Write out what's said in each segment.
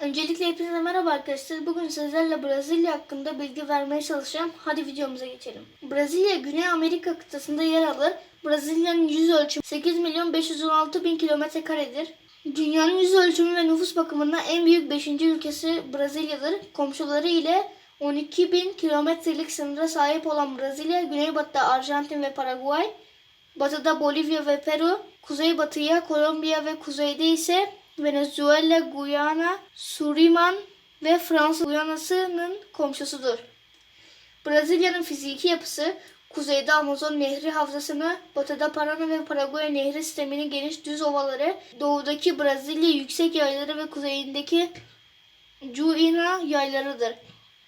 Öncelikle hepinize merhaba arkadaşlar. Bugün sizlerle Brezilya hakkında bilgi vermeye çalışacağım. Hadi videomuza geçelim. Brezilya Güney Amerika kıtasında yer alır. Brezilya'nın yüz ölçümü 8 milyon 516 bin kilometre karedir. Dünyanın yüz ölçümü ve nüfus bakımından en büyük 5. ülkesi Brezilya'dır. Komşuları ile 12 bin kilometrelik sınıra sahip olan Brezilya, güneybatıda Arjantin ve Paraguay, batıda Bolivya ve Peru, kuzeybatıya Kolombiya ve kuzeyde ise Venezuela, Guyana, Suriman ve Fransa Guyana'sının komşusudur. Brezilya'nın fiziki yapısı kuzeyde Amazon Nehri havzasını, batıda Parana ve Paraguay Nehri sisteminin geniş düz ovaları, doğudaki Brezilya yüksek yayları ve kuzeyindeki Juina yaylarıdır.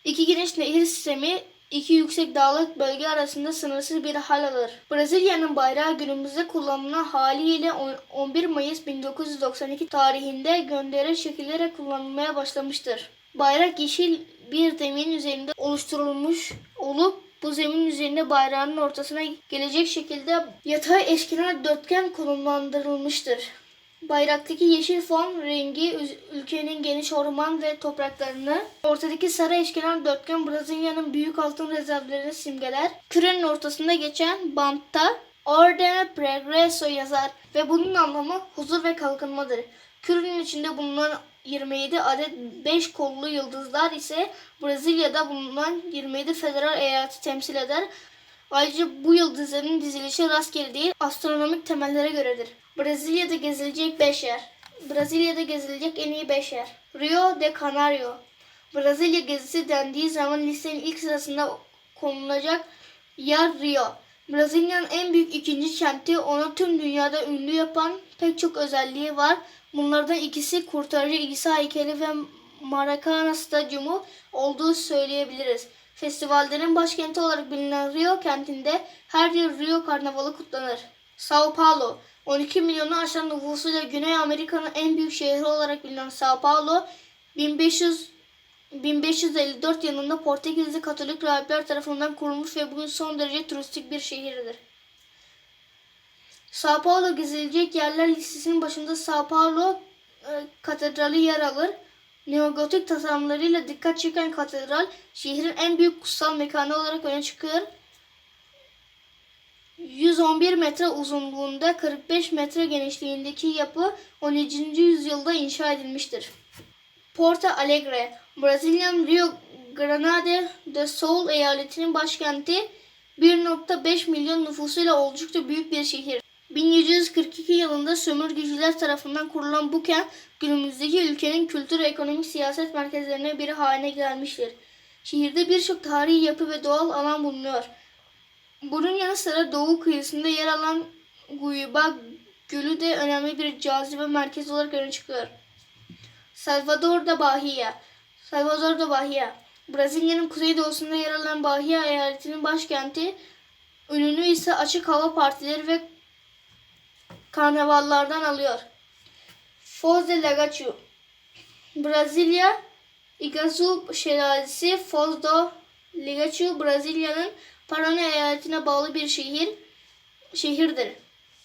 İki geniş nehir sistemi iki yüksek dağlık bölge arasında sınırsız bir hal alır. Brezilya'nın bayrağı günümüzde kullanılan haliyle on- 11 Mayıs 1992 tarihinde gönderi şekillere kullanılmaya başlamıştır. Bayrak yeşil bir zemin üzerinde oluşturulmuş olup bu zemin üzerinde bayrağın ortasına gelecek şekilde yatay eşkenar dörtgen konumlandırılmıştır. Bayraktaki yeşil fon rengi ülkenin geniş orman ve topraklarını, ortadaki sarı eşkenar dörtgen Brezilya'nın büyük altın rezervlerini simgeler. Kürenin ortasında geçen bantta Ordine Progresso yazar ve bunun anlamı huzur ve kalkınmadır. Kürenin içinde bulunan 27 adet 5 kollu yıldızlar ise Brezilya'da bulunan 27 federal eyaleti temsil eder. Ayrıca bu yıldızların dizilişi rastgele değil, astronomik temellere göredir. Brezilya'da gezilecek 5 yer. Brezilya'da gezilecek en iyi 5 yer. Rio de Canario. Brezilya gezisi dendiği zaman listenin ilk sırasında konulacak yer Rio. Brezilya'nın en büyük ikinci kenti onu tüm dünyada ünlü yapan pek çok özelliği var. Bunlardan ikisi kurtarıcı İsa heykeli ve Maracana Stadyumu olduğu söyleyebiliriz. Festivallerin başkenti olarak bilinen Rio kentinde her yıl Rio Karnavalı kutlanır. Sao Paulo 12 milyonu aşan nüfusuyla Güney Amerika'nın en büyük şehri olarak bilinen Sao Paulo 1500 1554 yılında Portekizli Katolik rahipler tarafından kurulmuş ve bugün son derece turistik bir şehirdir. Sao Paulo gezilecek yerler listesinin başında Sao Paulo e, Katedrali yer alır. Neogotik tasarımlarıyla dikkat çeken katedral şehrin en büyük kutsal mekanı olarak öne çıkıyor. 111 metre uzunluğunda 45 metre genişliğindeki yapı 17. yüzyılda inşa edilmiştir. Porto Alegre, Brezilya'nın Rio Grande do Sul eyaletinin başkenti 1.5 milyon nüfusuyla oldukça büyük bir şehir. 1742 yılında sömürgeciler tarafından kurulan bu kent günümüzdeki ülkenin kültür, ekonomik, siyaset merkezlerine biri haline gelmiştir. Şehirde birçok tarihi yapı ve doğal alan bulunuyor. Bunun yanı sıra doğu kıyısında yer alan Guiba Gölü de önemli bir cazibe merkezi olarak öne çıkıyor. Salvador da Bahia. Salvador da Bahia. Brezilya'nın kuzeydoğusunda yer alan Bahia eyaletinin başkenti. Ününü ise açık hava partileri ve karnavallardan alıyor. Foz de Lagaçu. Brezilya Iguazu Şelalesi Foz do Lagaçu Brezilya'nın Paraná eyaletine bağlı bir şehir şehirdir.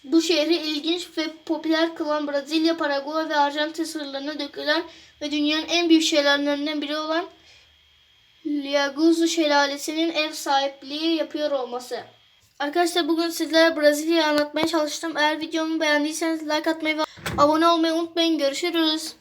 Bu şehri ilginç ve popüler kılan Brezilya, Paraguay ve Arjantin sınırlarına dökülen ve dünyanın en büyük şelalelerinden biri olan Liaguzu Şelalesi'nin ev sahipliği yapıyor olması. Arkadaşlar bugün sizlere Brezilya'yı anlatmaya çalıştım. Eğer videomu beğendiyseniz like atmayı ve abone olmayı unutmayın. Görüşürüz.